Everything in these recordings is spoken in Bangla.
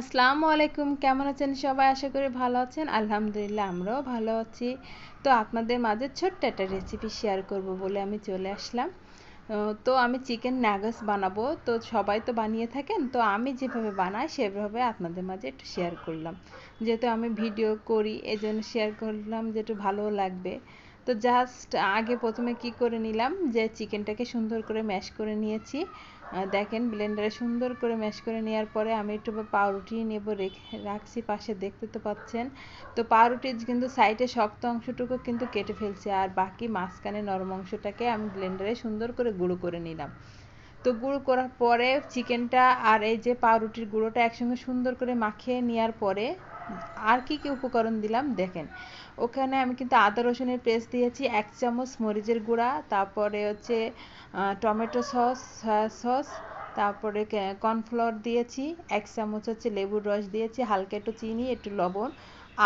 আসসালামু আলাইকুম, কেমন আছেন সবাই? আশা করি ভালো আছেন। আলহামদুলিল্লাহ, আমরাও ভালো আছি। তো আপনাদের মাঝে ছোট্ট একটা রেসিপি শেয়ার করব বলে আমি চলে আসলাম। তো আমি চিকেন নাগাস বানাবো। তো সবাই তো বানিয়ে থাকেন, তো আমি যেভাবে বানাই সেভাবে আপনাদের মাঝে একটু শেয়ার করলাম। যেহেতু আমি ভিডিও করি এই জন্য শেয়ার করলাম যে একটু ভালো লাগবে। তো জাস্ট আগে প্রথমে কি করে নিলাম? যে চিকেনটাকে সুন্দর করে ম্যাশ করে নিয়েছি। দেখেন ব্লেন্ডারে সুন্দর করে ম্যাশ করে নেওয়ার পরে আমি একটু পাউরুটি নেব, রেখে রাখছি পাশে, দেখতে তো পাচ্ছেন। তো পাউরুটির কিন্তু সাইডে শক্ত অংশটুকু কিন্তু কেটে ফেলছি, আর বাকি মাঝখানে নরম অংশটাকে আমি ব্লেন্ডারে সুন্দর করে গুঁড়ো করে নিলাম। তো গুঁড়ো করার পরে চিকেনটা আর এই যে পাউরুটির গুঁড়োটা একসঙ্গে সুন্দর করে মাখিয়ে নেওয়ার পরে আর কি কি উপকরণ দিলাম? দেখেন। ওখানে আমি কিন্তু আদা, রসুনের পেস্ট দিয়েছি, এক চামচ মরিচের গুঁড়া, তারপরে হচ্ছে টমেটো সস, সয়া সস, তারপরে কর্নফ্লাওয়ার দিয়েছি, এক চামচ হচ্ছে লেবুর রস দিয়েছি, হালকা একটু চিনি, একটু লবণ,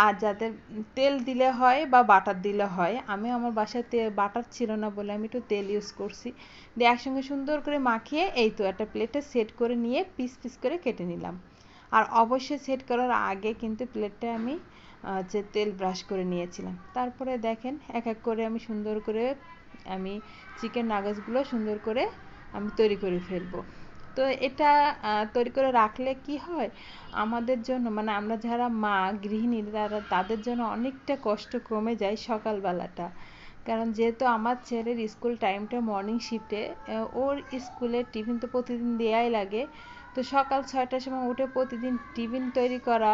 আর যাদের তেল দিলে হয় বা বাটার দিলে হয়, আমি আমার বাসায় তেল বাটার ছিল না বলে আমি একটু তেল ইউজ করছি। দিয়ে একসঙ্গে সুন্দর করে মাখিয়ে এই তো একটা প্লেটে সেট করে নিয়ে পিস পিস করে কেটে নিলাম। আর অবশ্যই সেট করার আগে কিন্তু প্লেটটা আমি যে তেল ব্রাশ করে নিয়েছিলাম। তারপরে দেখেন, এক এক করে আমি সুন্দর করে আমি চিকেন নাগাজগুলো সুন্দর করে আমি তৈরি করে ফেলব। তো এটা তৈরি করে রাখলে কি হয়? আমাদের জন্য মানে আমরা যারা মা, গৃহিণী, তারা, তাদের জন্য অনেকটা কষ্ট কমে যায় সকালবেলাটা। কারণ যেহেতু আমার ছেলের স্কুল টাইমটা মর্নিং শিফটে ওর স্কুলে টিফিন তো প্রতিদিন দেওয়াই লাগে। তো সকাল ছয়টার সময় উঠে প্রতিদিন টিফিন তৈরি করা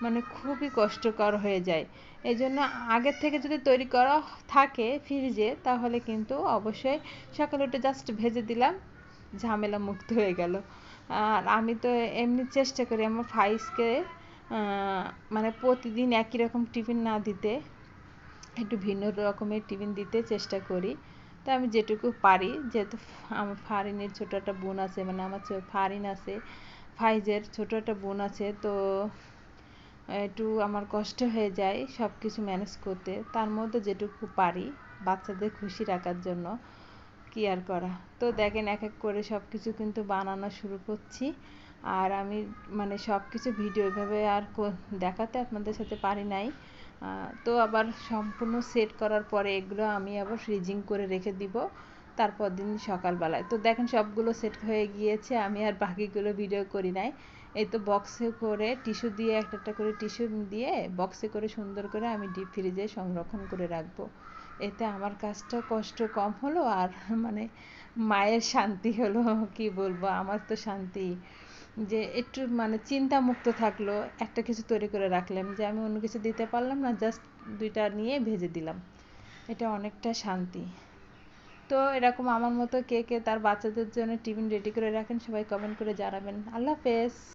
মানে খুবই কষ্টকর হয়ে যায়। এই জন্য আগের থেকে যদি তৈরি করা থাকে ফ্রিজে তাহলে কিন্তু অবশ্যই সকালে উঠে জাস্ট ভেজে দিলাম, ঝামেলা মুক্ত হয়ে গেল। আর আমি তো এমনি চেষ্টা করি আমার ফাইসকে মানে প্রতিদিন একই রকম টিফিন না দিতে, একটু ভিন্ন রকমের টিফিন দিতে চেষ্টা করি। তো আমি যেটুকু পারি, যেহেতু আমার ফারিনের ছোটো একটা বোন আছে মানে আমার ফারিন আছে, ফাইজের ছোটো একটা বোন আছে, তো একটু আমার কষ্ট হয়ে যায় সব কিছু ম্যানেজ করতে। তার মধ্যে যেটুকু পারি, বাচ্চাদের খুশি রাখার জন্য কি আর করা। তো দেখেন এক এক করে সব কিছু কিন্তু বানানো শুরু করছি। আর আমি মানে সব কিছু ভিডিও এভাবে আর দেখাতে আপনাদের সাথে পারি নাই। তো আবার সম্পূর্ণ সেট করার পরে এগুলো আমি আবার ফ্রিজিং করে রেখে দিব তারপর দিন সকালবেলায়। তো দেখেন সবগুলো সেট হয়ে গিয়েছে, আমি আর বাকিগুলো ভিডিও করি নাই। এই তো বক্সে করে টিস্যু দিয়ে একটা একটা করে টিস্যু দিয়ে বক্সে করে সুন্দর করে আমি ডিপ ফ্রিজে সংরক্ষণ করে রাখব। এতে আমার কাজটা কষ্ট কম হলো আর মানে মায়ের শান্তি হলো, কি বলব? আমার তো শান্তি। যে একটু মানে চিন্তা মুক্ত থাকল, একটা কিছু তৈরি করে রাখলাম যে আমি অন্য কিছু দিতে পারলাম না জাস্ট দুইটা নিয়ে ভেজে দিলাম। এটা অনেকটা শান্তি। তো এরকম আমার মতো কে কে তার বাচ্চাদের জন্য টিফিন রেডি করে রাখেন, সবাই কমেন্ট করে জানাবেন। আল্লাহ হাফেজ।